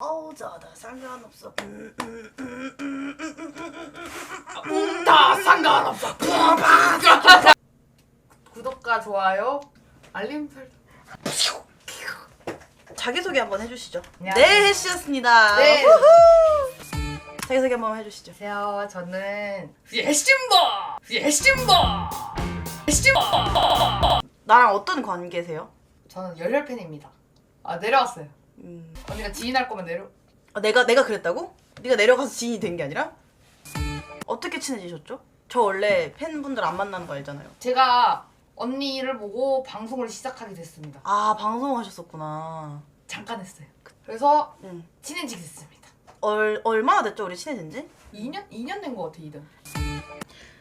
어우 저다 상관없어 다 상관없어 구독과 좋아요 알림 설정 자기소개 한번 해주시죠 네 해씨였습니다 네. 자기소개 한번 해주시죠 안녕하세요 저는 예심버 예심버 예심버 나랑 어떤 관계세요? 저는 열혈팬입니다 아 내려왔어요 음. 언니가 지인 할 거면 내려. 아, 내가 내가 그랬다고? 네가 내려가서 지인이 된 게 아니라? 어떻게 친해지셨죠? 저 원래 팬분들 안 만나는 거 알잖아요. 제가 언니를 보고 방송을 시작하게 됐습니다. 아 방송하셨었구나. 잠깐 했어요. 그래서 응. 친해지게 됐습니다. 얼 얼마나 됐죠 우리 친해진 지? 2년 2년 된 거 같아 2년.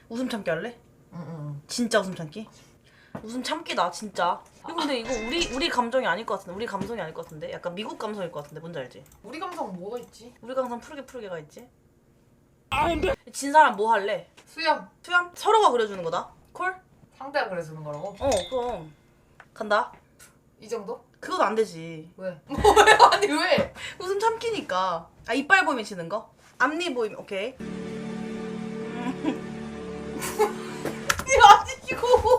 웃음 참기 할래? 응응. 진짜 웃음 참기? 웃음 참기다 진짜. 이거 근데 이거 우리 우리 감정이 아닐 것 같은데 우리 감성이 아닐 것 같은데 약간 미국 감성일 것 같은데 뭔지 알지? 우리 감성 뭐가 있지? 우리 감성 푸르게 푸르게가 있지? 진 사람 뭐 할래? 수염 수염? 서로가 그려주는 거다. 콜? 상대가 그래주는 거라고? 어 그럼 간다. 이 정도? 그건 안 되지. 왜? 뭐야? 아니 왜? 웃음 참기니까. 아 이빨 보이면 지는 거? 앞니 보이면 오케이. 아니 아니 이거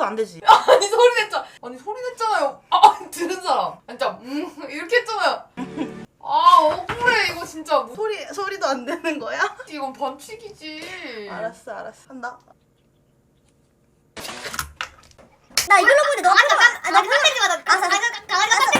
그건 안 되지. 아니 소리 냈잖아. 아니 소리 냈잖아요. 아 들은 사람. 진짜 음 이렇게 했잖아요. 아 억울해 이거 진짜 뭐, 소리 소리도 안 되는 거야? 이건 반칙이지. 알았어 알았어 한다. 나 이걸로 보는데 너무 깜, 아, 나 선택지 받아. 아, 나 강아지 강아지 이거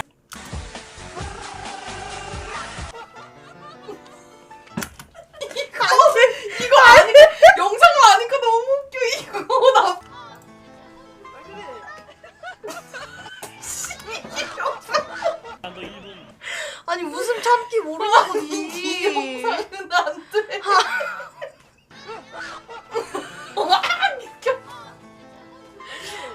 아니 웃음 참기 모르냐고 이 니. 영상은 안 돼.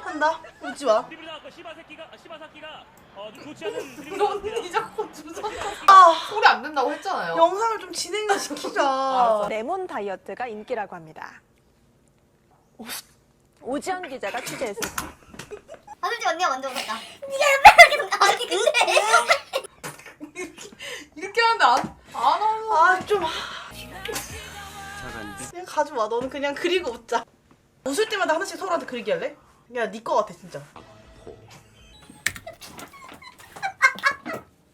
한다. 웃지 마. 드립니다. 그 시바 새끼가 시바 새끼가 어, 좀 좋지 않은 드립을 언니 자꾸 주저. 아 소리 안 된다고 했잖아요. 영상을 좀 진행을 시키자. 레몬 다이어트가 인기라고 합니다. 오- 오지연 기자가 취재했습니다. 아, 솔직히 언니가 먼저 웃었다. 왜 아니 근데 이렇게 하는데 안 안 하는. 아 좀. 그냥 가져와. 너는 그냥 그리고 웃자. 웃을 때마다 하나씩 서로한테 그리기 할래? 야, 네거 같아 진짜.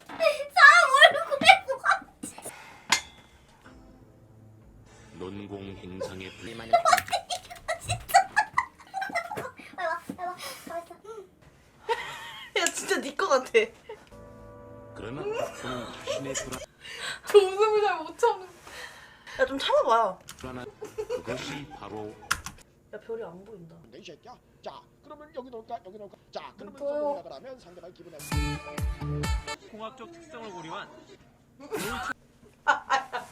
사람 얼굴에 뭐 논공 행상의 불만 해봐 해봐 가만 있어. 야, 진짜 네 거 같아. 저는 자신의 저 웃음을 잘 못 참는. 야, 좀 참아봐. 불안한 그것이 바로 야, 별이 안 보인다. 이 새끼야. 자, 그러면 여기 놓을까? 여기 놓을까? 자, 그러면 또요. 성공을 나가라면 상대방 기분에 공학적 특성을 고려한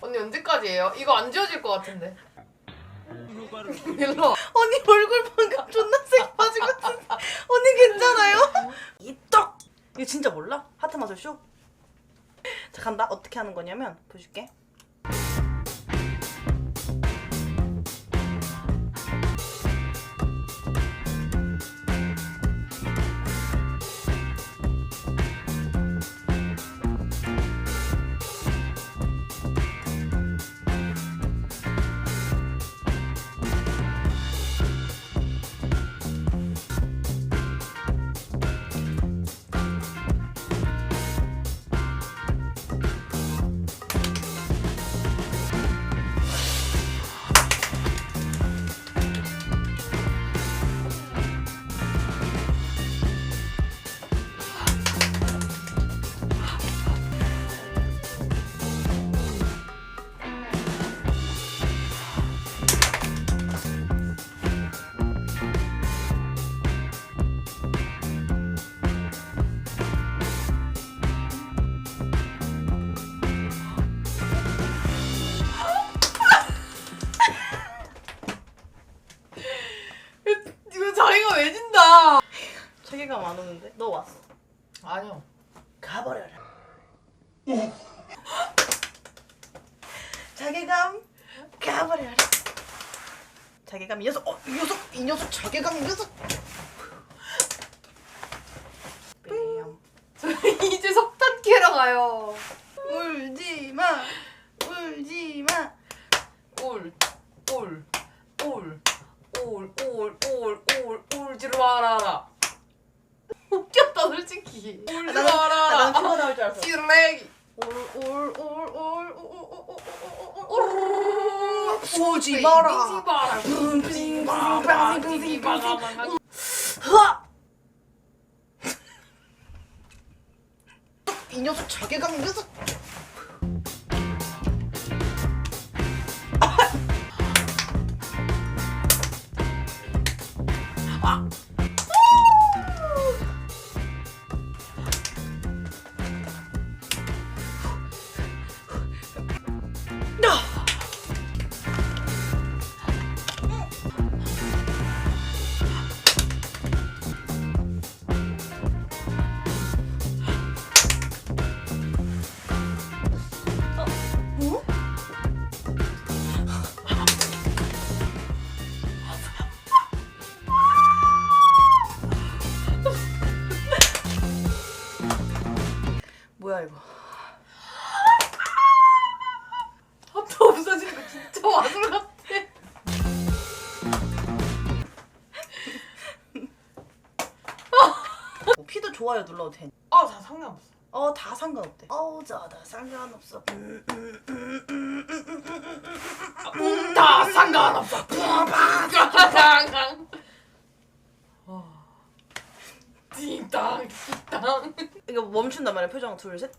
언니 언제까지예요? 이거 안 지워질 것 같은데. 효과를 일로. 와. 언니 얼굴 방금 존나 색 빠진 것 같은데. 언니 괜찮아요? 이거 진짜 몰라? 하트 마술 쇼? 자, 간다. 어떻게 하는 거냐면 보여줄게. 아니요. 가버려라. 자괴감 가버려라. 자괴감 이 녀석, 어, 이 녀석, 이 녀석 자괴감 이 녀석. 뺨. 이제 석탄 캐러 가요. 울, 울, 울, 울, 울, 울, 울, 울지 마라. 웃겼다 나는 아, 난 마라. 그거 나올 줄 알았어. 쓰레기. 오지 마라. 울지 마라. 붕붕 마라. 흐아! 이 녀석 자괴감 이 녀석. 뭐 진짜 마술 같아. 뭐 피도 좋아요 눌러도 돼. 아, 다 상관없어. 어 다 상관없대. 어우 저다 상관없어. 음, 음, 음, 음, 음, 음, 음. 다 상관없어. 상관. 띵땅 띵땅. 이거 멈춘단 말이야 표정 둘 셋.